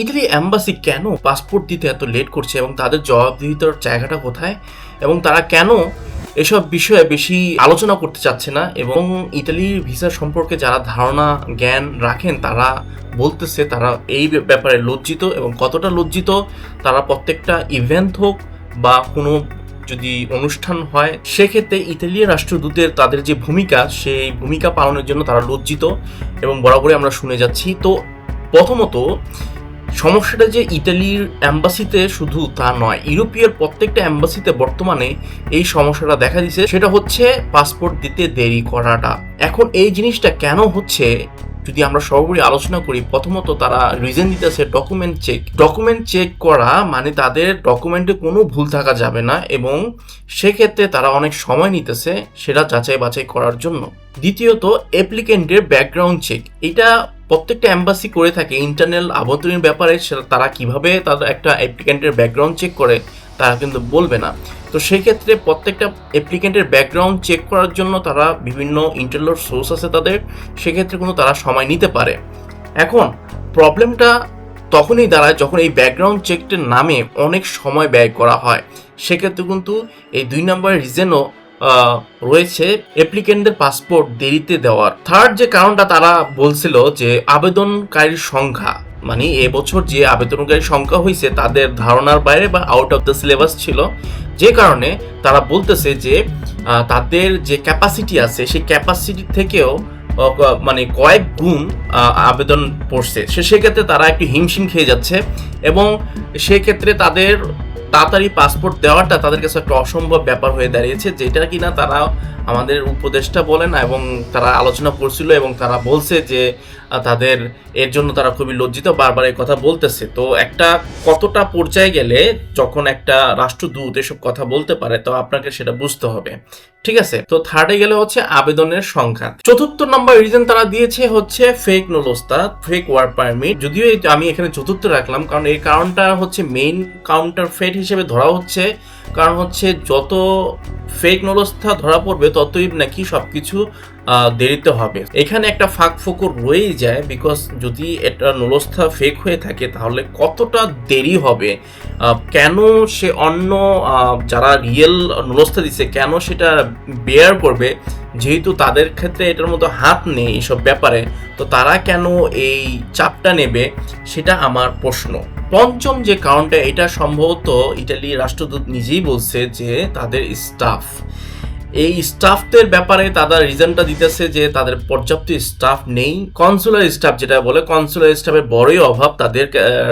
Italy embassy কেন passport দিতে এত লেট করছে এবং তাদের জবাবদিহিতার জায়গাটা কোথায়? এবং তারা কেন এসব বিষয়ে বেশি আলোচনা করতে চাচ্ছে না? এবং ইটালির ভিসা সম্পর্কে যারা ধারণা, জ্ঞান রাখেন, তারা বলতেছে তারা এই ব্যাপারে লজ্জিত এবং কতটা লজ্জিত তারা প্রত্যেকটা ইভেন্ট হোক বা কোনো যদি অনুষ্ঠান হয়, সেক্ষেত্রে ইতালিয়ান রাষ্ট্রদূতের তাদের যে ভূমিকা, সেই ভূমিকা পালনের জন্য তারা লজ্জিত এবং বরাবরই আমরা শুনে যাচ্ছি। তো প্রথমত সমস্যাটা যে ইতালির অ্যাম্বাসিতে শুধু তা নয়, ইউরোপীয় প্রত্যেকটা অ্যাম্বাসিতে বর্তমানে এই সমস্যাটা দেখা দিচ্ছে সেটা হচ্ছে পাসপোর্ট দিতে দেরি করাটা। এখন এই জিনিসটা কেন হচ্ছে? যদি আমরা সর্বোপরি আলোচনা করি, প্রথমত তারা রিজন দিতেছে ডকুমেন্ট চেক ডকুমেন্ট চেক করা মানে তাদের ডকুমেন্টে কোনো ভুল থাকা যাবে না এবং সেক্ষেত্রে তারা অনেক সময় নিতেছে সেটা যাচাই বাছাই করার জন্য। দ্বিতীয়ত অ্যাপ্লিকেন্টের ব্যাকগ্রাউন্ড চেক এটা প্রত্যেকটা অ্যাম্বাসি করে থাকে ইন্টারনাল আভ্যন্তরীণ ব্যাপারে তারা কীভাবে তাদের একটা অ্যাপ্লিকেন্টের ব্যাকগ্রাউন্ড চেক করে, তারা কিন্তু বলবে না। তো সেই ক্ষেত্রে প্রত্যেকটা অ্যাপ্লিকেন্টের ব্যাকগ্রাউন্ড চেক করার জন্য তারা বিভিন্ন ইন্টারনাল সোর্স আছে তাদের, সেক্ষেত্রে কিন্তু তারা সময় নিতে পারে। এখন প্রবলেমটা তখনই দাঁড়ায় যখন এই ব্যাকগ্রাউন্ড চেকটির নামে অনেক সময় ব্যয় করা হয়। সেক্ষেত্রে কিন্তু এই দুই নম্বরের রিজনও রয়েছে। অ্যাপ্লিকেন্টদের পাসপোর্ট দেরিতে দেওয়ার। থার্ড যে কারণটা তারা বলছিল যে আবেদনকারীর সংখ্যা মানে এবছর যে আবেদনকারীর সংখ্যা হয়েছে তাদের ধারণার বাইরে বা আউট অফ দ্য সিলেবাস ছিল। যে কারণে তারা বলতেছে যে তাদের যে ক্যাপাসিটি আছে, সেই ক্যাপাসিটি থেকেও মানে কয়েক গুণ আবেদন পড়ছে। সে, সেক্ষেত্রে তারা একটু হিমশিম খেয়ে যাচ্ছে এবং সেক্ষেত্রে তাদের তাড়াতাড়ি পাসপোর্ট দেওয়াটা তাদের কাছে একটা অসম্ভব ব্যাপার হয়ে দাঁড়িয়েছে, যেটা কিনা তারা আমাদের উপদেষ্টা বলেন এবং তারা আলোচনা করছিল এবং তারা বলছে যে তাদের এর জন্য তারা খুবই লজ্জিত, বারবার এই কথা বলতেছে। তো একটা কতটা পর্যায়ে গেলে যখন একটা রাষ্ট্রদূত এসব কথা বলতে পারে, তো আপনাকে সেটা বুঝতে হবে। ঠিক আছে? তো থার্ডে গেলে হচ্ছে আবেদনের সংখ্যা। চতুর্থ নম্বর রিজন তারা দিয়েছে হচ্ছে ফেক নোলস্তা ফেক ওয়ার্ক পারমিট যদিও আমি এখানে চতুর্থ রাখলাম, কারণ এই কারণটা হচ্ছে মেইন কাউন্টার ফেট হিসেবে ধরা হচ্ছে, কারণ হচ্ছে যত ফেক নলস্থা ধরা পড়বে, ততই নাকি সব কিছু দেরিতে হবে। এখানে একটা ফাঁক ফোকর রয়েই যায় বিকজ যদি এটা নলস্থা ফেক হয়ে থাকে, তাহলে কতটা দেরি হবে? কেন সে অন্য যারা রিয়েল নলস্থা দিচ্ছে কেন সেটা বেয়ার করবে? যেহেতু তাদের ক্ষেত্রে এটার মতো হাত নেই এইসব ব্যাপারে, তো তারা কেন এই চাপটা নেবে? সেটা আমার প্রশ্ন। পঞ্চম যে কারণটা এটা সম্ভবত ইটালি রাষ্ট্রদূত নিজেই বলছে যে তাদের স্টাফ। এই স্টাফদের ব্যাপারে তারা রিজনটা দিতেছে যে তাদের পর্যাপ্ত স্টাফ নেই। কনসুলার স্টাফ যেটা বলে, কনসুলার স্টাফের বড়ই অভাব তাদের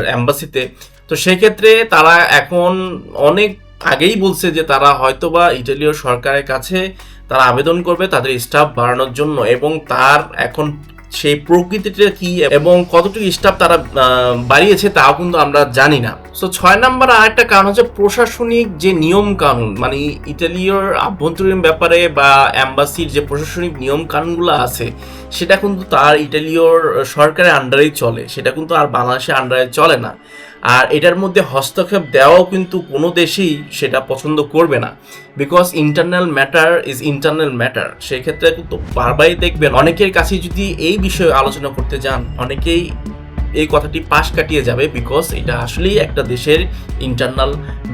অ্যাম্বাসিতে। তো সেক্ষেত্রে তারা এখন অনেক আগেই বলছে যে তারা হয়তোবা ইটালীয় সরকারের কাছে তারা আবেদন করবে তাদের স্টাফ বাড়ানোর জন্য এবং তার এখন সেই প্রকৃতিটা কি এবং কতটুকু স্টাফ তারা বাড়িয়েছে তাও কিন্তু আমরা জানি না। সো ছয় নম্বর আরেকটা কারণ হচ্ছে প্রশাসনিক যে নিয়ম কানুন মানে ইটালিয়র আভ্যন্তরীণ ব্যাপারে বা অ্যাম্বাসির যে প্রশাসনিক নিয়ম কানুনগুলো আছে, সেটা কিন্তু তার ইটালীয়র সরকারের আন্ডারেই চলে। সেটা কিন্তু আর বাংলাদেশের আন্ডারে চলে না। আর এটার মধ্যে হস্তক্ষেপ দেওয়াও কিন্তু কোনো দেশেই সেটা পছন্দ করবে না। Because internal matter is internal matter সেই ক্ষেত্রে কিন্তু বারবারই দেখবেন, অনেকের কাছে যদি এই বিষয়ে আলোচনা করতে যান, অনেকেই এই কথাটি পাশ কাটিয়ে যাবে বিকজ এটা আসলেই একটা দেশের ইন্টারনাল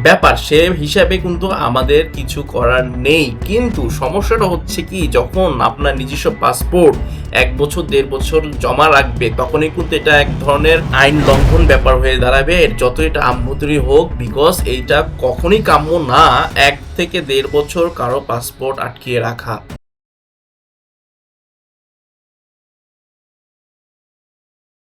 ব্যাপার। সে হিসাবে কিন্তু আমাদের কিছু করার নেই। কিন্তু সমস্যাটা হচ্ছে কি, যখন আপনার নিজস্ব পাসপোর্ট এক বছর, দেড় বছর জমা রাখবে, তখনই কিন্তু এটা এক ধরনের আইন লঙ্ঘন ব্যাপার হয়ে দাঁড়াবে। যত এটা আম্মতরি হোক বিকজ এইটা কখনই কাম্য না, এক থেকে দেড় বছর কারও পাসপোর্ট আটকিয়ে রাখা।